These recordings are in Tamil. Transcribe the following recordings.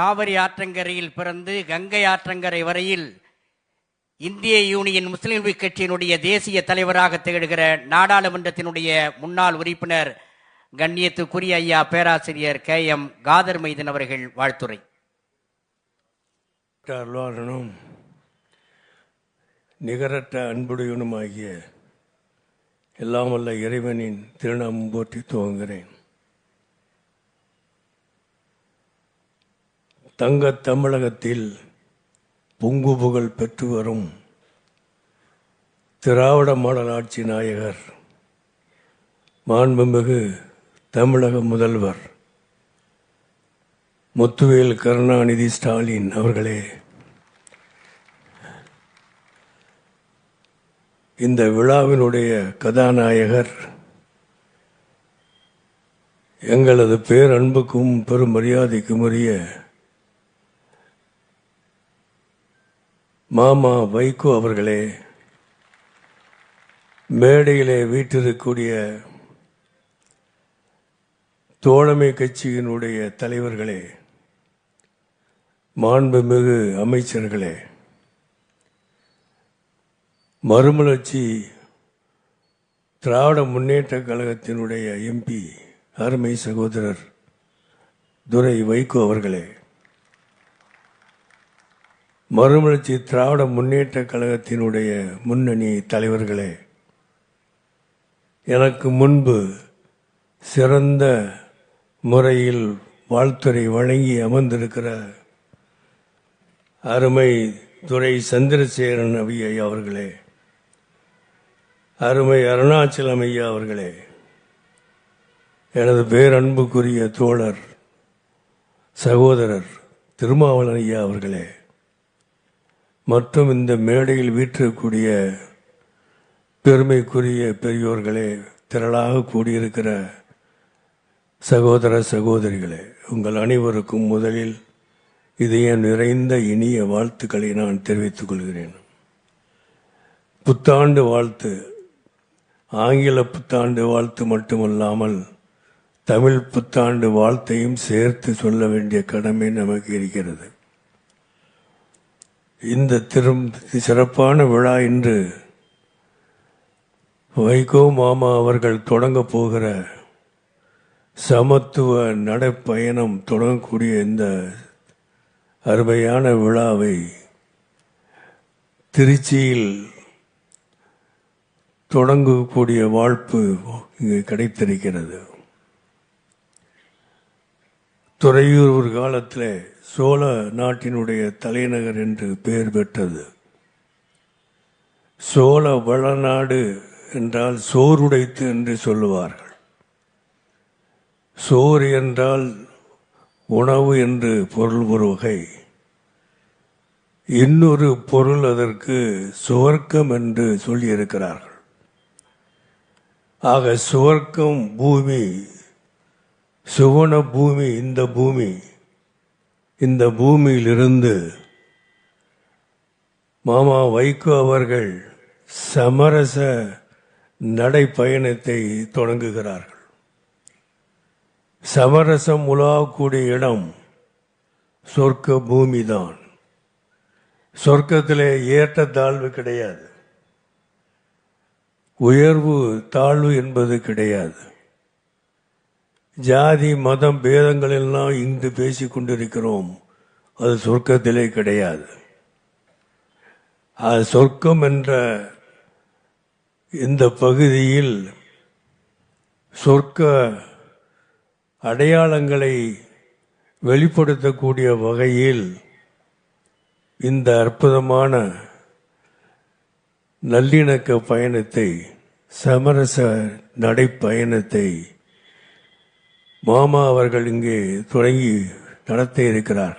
காவிரி ஆற்றங்கரையில் பிறந்து கங்கை ஆற்றங்கரை வரையில் இந்திய யூனியன் முஸ்லீம் லீக் கட்சியினுடைய தேசிய தலைவராக திகழ்கிற நாடாளுமன்றத்தினுடைய முன்னாள் உறுப்பினர் கண்ணியத்துக்குரிய ஐயா பேராசிரியர் கே எம் காதர் மைதன் அவர்கள் வாழ்த்துரை. அருளாளனும் நிகரற்ற அன்புடையவனுமாகிய எல்லாம் வல்ல இறைவனின் திருநாமம் போற்றி துவங்குகிறேன். தங்க தமிழகத்தில் பொங்கு புகழ் பெற்று வரும் திராவிட மாடல் ஆட்சி நாயகர் மாண்புமிகு தமிழக முதல்வர் முத்துவேல் கருணாநிதி ஸ்டாலின் அவர்களே இந்த விழாவினுடைய கதாநாயகர் எங்களது பேரன்புக்கும் பெரும் மரியாதைக்கும் உரிய மாமா வைகோ அவர்களே மேடையிலே வீற்றிருக்கக்கூடிய தோழமை கட்சியினுடைய தலைவர்களே மாண்புமிகு அமைச்சர்களே மறுமலர்ச்சி திராவிட முன்னேற்ற கழகத்தினுடைய எம்பி அருமை சகோதரர் துரை வைகோ அவர்களே மறுமலர்ச்சி திராவிட முன்னேற்ற கழகத்தினுடைய முன்னணி தலைவர்களே எனக்கு முன்பு சிறந்த முறையில் வாழ்த்துறை வழங்கி அமர்ந்திருக்கிற அருமை துரை சந்திரசேகரன் அவியை அவர்களே அருமை அருணாச்சலம் ஐயா அவர்களே எனது பேரன்புக்குரிய தோழர் சகோதரர் திருமாவளன் ஐயா அவர்களே மற்றும் இந்த மேடையில் வீற்றிருக்கக்கூடிய பெருமைக்குரிய பெரியோர்களே திரளாக கூடியிருக்கிற சகோதர சகோதரிகளே உங்கள் அனைவருக்கும் முதலில் இதய நிறைந்த இனிய வாழ்த்துக்களை நான் தெரிவித்துக் கொள்கிறேன். புத்தாண்டு வாழ்த்து ஆங்கில புத்தாண்டு வாழ்த்து மட்டுமல்லாமல் தமிழ் புத்தாண்டு வாழ்த்தையும் சேர்த்து சொல்ல வேண்டிய கடமை நமக்கு இருக்கிறது. இந்த திரும் சிறப்பான விழா இன்று வைகோ மாமா அவர்கள் தொடங்க போகிற சமத்துவ நடைப்பயணம் தொடங்கக்கூடிய இந்த அருமையான விழாவை திருச்சியில் தொடங்கக்கூடிய வாழ்ப்பு இங்கு கிடைத்திருக்கிறது. துறையூர் ஒரு காலத்தில் சோழ நாட்டினுடைய தலைநகர் என்று பெயர் பெற்றது. சோழ வளநாடு என்றால் சோறுடைத்து என்று சொல்லுவார்கள். சோறு என்றால் உணவு என்று பொருள் ஒரு வகை. இன்னொரு பொருள் அதற்கு சுவர்க்கம் என்று சொல்லியிருக்கிறார்கள். ஆக சுவர்க்கம் பூமி சுவன பூமி இந்த பூமி. இந்த பூமியிலிருந்து மாமா வைகோ அவர்கள் சமரச நடைப்பயணத்தை தொடங்குகிறார்கள். சமரசம் உலாவக்கூடிய இடம் சொர்க்க பூமிதான். சொர்க்கத்திலே ஏற்ற தாழ்வு கிடையாது. உயர்வு தாழ்வு என்பது கிடையாது. ஜாதி மதம் பேதங்களெல்லாம் இங்கு பேசி கொண்டிருக்கிறோம். அது சொர்க்கத்திலே கிடையாது. அது சொர்க்கம் என்ற இந்த பகுதியில் சொர்க்க அடையாளங்களை வெளிப்படுத்தக்கூடிய வகையில் இந்த அற்புதமான நல்லிணக்க பயணத்தை சமரச நடைப்பயணத்தை மாமா அவர்கள் இங்கே தொடங்கி நடத்த இருக்கிறார்.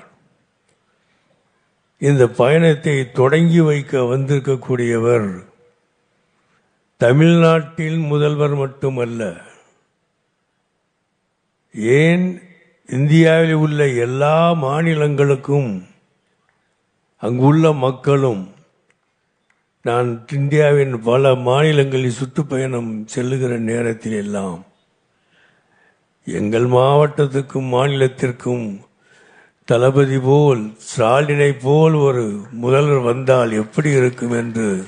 இந்த பயணத்தை தொடங்கி வைக்க வந்திருக்கக்கூடியவர் தமிழ்நாட்டில் முதல்வர் மட்டுமல்ல ஏன் இந்தியாவில் உள்ள எல்லா மாநிலங்களுக்கும் அங்குள்ள மக்களும் நான் இந்தியாவின் பல மாநிலங்களில் சுற்றுப்பயணம் செல்லுகிற நேரத்தில் எல்லாம் எங்கள் மாவட்டத்துக்கும் மாநிலத்திற்கும் தளபதி போல் ஸ்டாலினை போல் ஒரு முதல்வர் வந்தால் எப்படி இருக்கும் என்று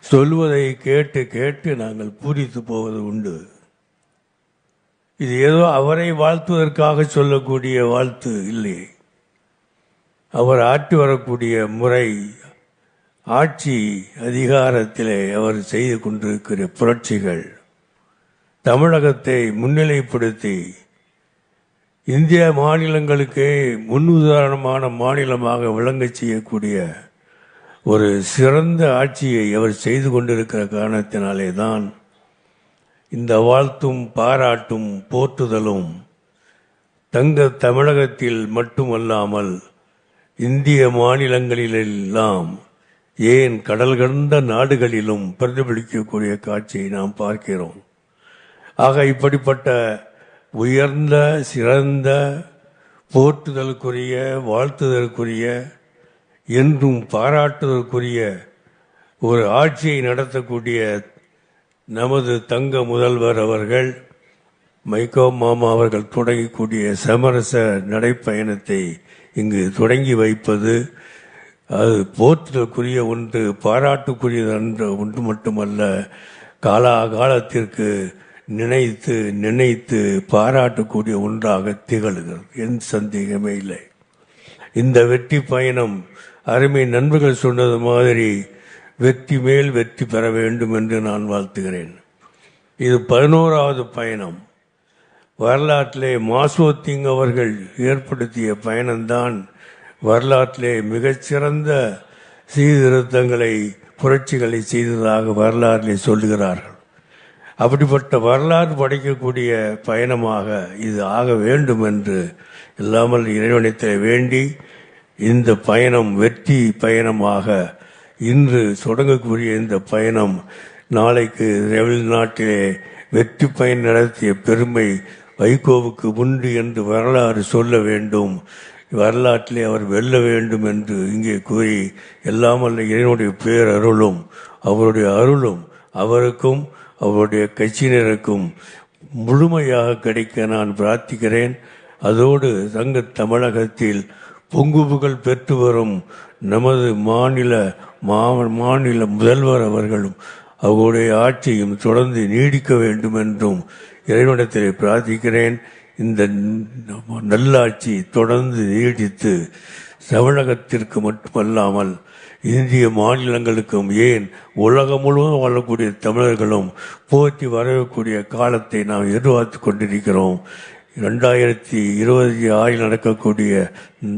சொல்வதை கேட்டு கேட்டு நாங்கள் பூரித்து போவது உண்டு. இது ஏதோ அவரை வாழ்த்துவதற்காக சொல்லக்கூடிய வாழ்த்து இல்லை. அவர் ஆற்றி வரக்கூடிய முறை ஆட்சி அதிகாரத்திலே அவர் செய்து கொண்டிருக்கிற புரட்சிகள். தமிழகத்தை முன்னிலைப்படுத்தி இந்திய மாநிலங்களுக்கே முன்னுதாரணமான மாநிலமாக விளங்கச் செய்யக்கூடிய ஒரு சிறந்த ஆட்சியை அவர் செய்து கொண்டிருக்கிற காரணத்தினாலே தான் இந்த வாழ்த்தும் பாராட்டும் போற்றுதலும் தங்க தமிழகத்தில் மட்டுமல்லாமல் இந்திய மாநிலங்களிலெல்லாம் ஏன் கடல் கடந்த நாடுகளிலும் பிரதிபலிக்கக்கூடிய காட்சியை நாம் பார்க்கிறோம். ஆக இப்படிப்பட்ட உயர்ந்த சிறந்த போற்றுதலுக்குரிய வாழ்த்துதலுக்குரிய என்றும் பாராட்டுதலுக்குரிய ஒரு ஆட்சியை நடத்தக்கூடிய நமது தங்க முதல்வர் அவர்கள் மைக்கோ மாமா அவர்கள் தொடங்கக்கூடிய சமரச நடைப்பயணத்தை இங்கு தொடங்கி வைப்பது அது போற்றுதலுக்குரிய ஒன்று பாராட்டுக்குரியது என்று ஒன்று மட்டுமல்ல காலாகாலத்திற்கு நினைத்து நினைத்து பாராட்டக்கூடிய ஒன்றாக திகழ்கிறது. எந்த சந்தேகமே இல்லை. இந்த வெற்றி பயணம் அருமை நண்பர்கள் சொன்னது மாதிரி வெற்றி மேல் வெற்றி பெற வேண்டும் என்று நான் வாழ்த்துகிறேன். இது பதினோராவது பயணம். வரலாற்றிலே மாசோத்திங் அவர்கள் ஏற்படுத்திய பயணம்தான் வரலாற்றிலே மிகச்சிறந்த சீர்திருத்தங்களை புரட்சிகளை செய்ததாக வரலாற்றிலே சொல்லுகிறார்கள். அப்படிப்பட்ட வரலாறு படைக்கக்கூடிய பயணமாக இது ஆக வேண்டும் என்று இல்லாமல் இறைவனத்தில் வேண்டி இந்த பயணம் வெற்றி பயணமாக இன்று தொடங்கக்கூடிய இந்த பயணம் நாளைக்கு தமிழ்நாட்டிலே வெற்றி பயன் நடத்திய பெருமை வைகோவுக்கு உண்டு என்று வரலாறு சொல்ல வேண்டும். வரலாற்றிலே அவர் வெல்ல வேண்டும் என்று இங்கே கூறி எல்லாமல்ல இறைவனுடைய பேரருளும் அவருடைய அருளும் அவருக்கும் அவருடைய கட்சியினருக்கும் முழுமையாக கிடைக்க நான் பிரார்த்திக்கிறேன். அதோடு தங்க தமிழகத்தில் பொங்கு புகழ் பெற்று வரும் நமது மாநில மா- மாநில முதல்வர் அவர்களும் அவருடைய ஆட்சியும் தொடர்ந்து நீடிக்க வேண்டும் என்றும் இறைவனத்திலே பிரார்த்திக்கிறேன். இந்த நல்லாட்சி தொடர்ந்து நீடித்து தமிழகத்திற்கு மட்டுமல்லாமல் இந்திய மாநிலங்களுக்கும் ஏன் உலகம் முழுவதும் வாழக்கூடிய தமிழர்களும் போற்றி வரக்கூடிய காலத்தை நாம் எதிர்பார்த்து கொண்டிருக்கிறோம். ரெண்டாயிரத்தி இருபத்தி ஆறில் நடக்கக்கூடிய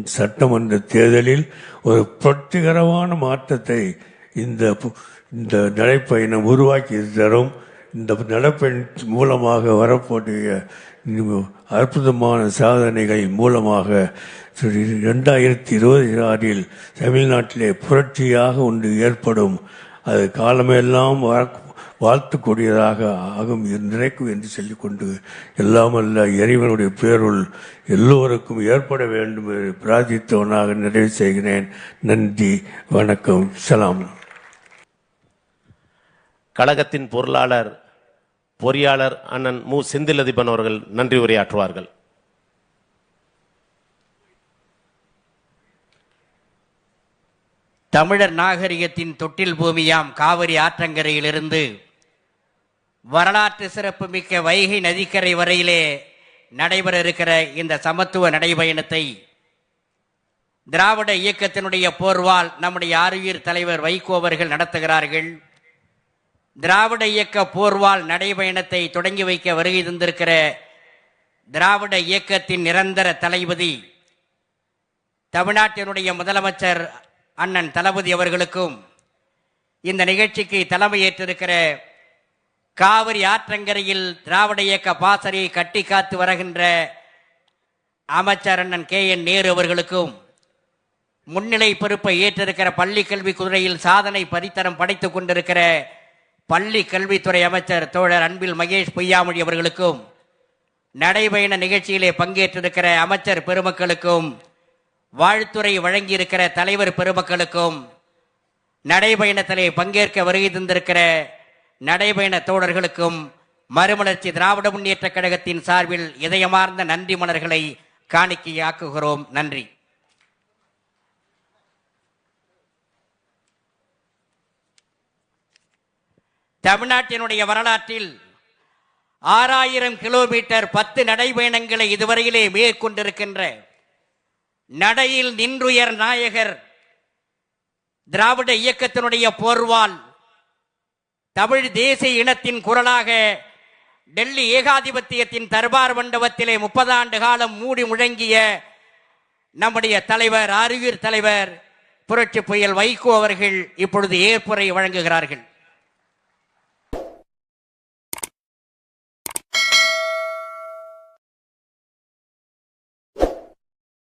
சட்டமன்ற தேர்தலில் ஒரு புரட்சிகரமான மாற்றத்தை இந்த பு- இந்த நடைப்பயணம் உருவாக்கி தரும். இந்த நடைப்பயணத்தின் மூலமாக வரக்கூடிய அற்புதமான சாதனைகள் மூலமாக ரெண்டாயிரத்தி இருபத்தி ஆறில் தமிழ்நாட்டிலே புரட்சியாக ஒன்று ஏற்படும். அது காலமெல்லாம் வர- வாழ்த்துக்கூடியதாக ஆகும் என்று நினைக்கும் என்று சொல்லிக்கொண்டு எல்லாமல்ல இறைவனுடைய பேருள் எல்லோருக்கும் ஏற்பட வேண்டும் என்று பிரார்த்தித்தவனாக நிறைவு செய்கிறேன். நன்றி வணக்கம் சலாம். கழகத்தின் பொருளாளர் பொறியாளர் அண்ணன் மு. செந்திலதிபன் அவர்கள் நன்றி உரையாற்றுவார்கள். தமிழர் நாகரிகத்தின் தொட்டில் பூமியாம் காவிரி ஆற்றங்கரையிலிருந்து வரலாற்று சிறப்புமிக்க வைகை நதிக்கரை வரையிலே நடைபெற இருக்கிற இந்த சமத்துவ நடைபயணத்தை திராவிட இயக்கத்தினுடைய போர்வால் நம்முடைய ஆருயிர் தலைவர் வைகோ அவர்கள் நடத்துகிறார்கள். திராவிட இயக்க போர்வால் நடைபயணத்தை தொடங்கி வைக்க வருகை தந்திருக்கிற திராவிட இயக்கத்தின் நிரந்தர தளபதி தமிழ்நாட்டினுடைய முதலமைச்சர் அண்ணன் தளபதி அவர்களுக்கும் இந்த நிகழ்ச்சிக்கு தலைமையேற்றிருக்கிற காவிரி ஆற்றங்கரையில் திராவிட இயக்க பாசறையை கட்டி காத்து வருகின்ற அமைச்சர் அண்ணன் கே என் நேரு அவர்களுக்கும் முன்னிலை பொறுப்பை ஏற்றிருக்கிற பள்ளி கல்வி குதிரையில் சாதனை பரித்தரம் படைத்துக் கொண்டிருக்கிற பள்ளி கல்வித்துறை அமைச்சர் தோழர் அன்பில் மகேஷ் பொய்யாமொழி அவர்களுக்கும் நடைபயண நிகழ்ச்சியிலே பங்கேற்றிருக்கிற அமைச்சர் பெருமக்களுக்கும் வாழ்த்துறை வழங்கியிருக்கிற தலைவர் பெருமக்களுக்கும் நடைபயணத்திலே பங்கேற்க வருகை தந்திருக்கிற நடைபயண தோழர்களுக்கும் மறுமலர்ச்சி திராவிட முன்னேற்றக் கழகத்தின் சார்பில் இதயமார்ந்த நன்றி மலர்களை காணிக்கையாக்குகிறோம். நன்றி. தமிழ்நாட்டினுடைய வரலாற்றில் ஆறாயிரம் கிலோமீட்டர் பத்து நடைபயணங்களை இதுவரையிலே மேற்கொண்டிருக்கின்ற நடையில் நின்றுயர் நாயகர் திராவிட இயக்கத்தினுடைய போர்வால் தமிழ் தேசிய இனத்தின் குரலாக டெல்லி ஏகாதிபத்தியத்தின் தர்பார் மண்டபத்திலே முப்பது ஆண்டு காலம் மூடி முழங்கிய நம்முடைய தலைவர் அறிவியர் தலைவர் புரட்சி புயல் வைகோ அவர்கள் இப்பொழுது ஏற்புரை வழங்குகிறார்கள்.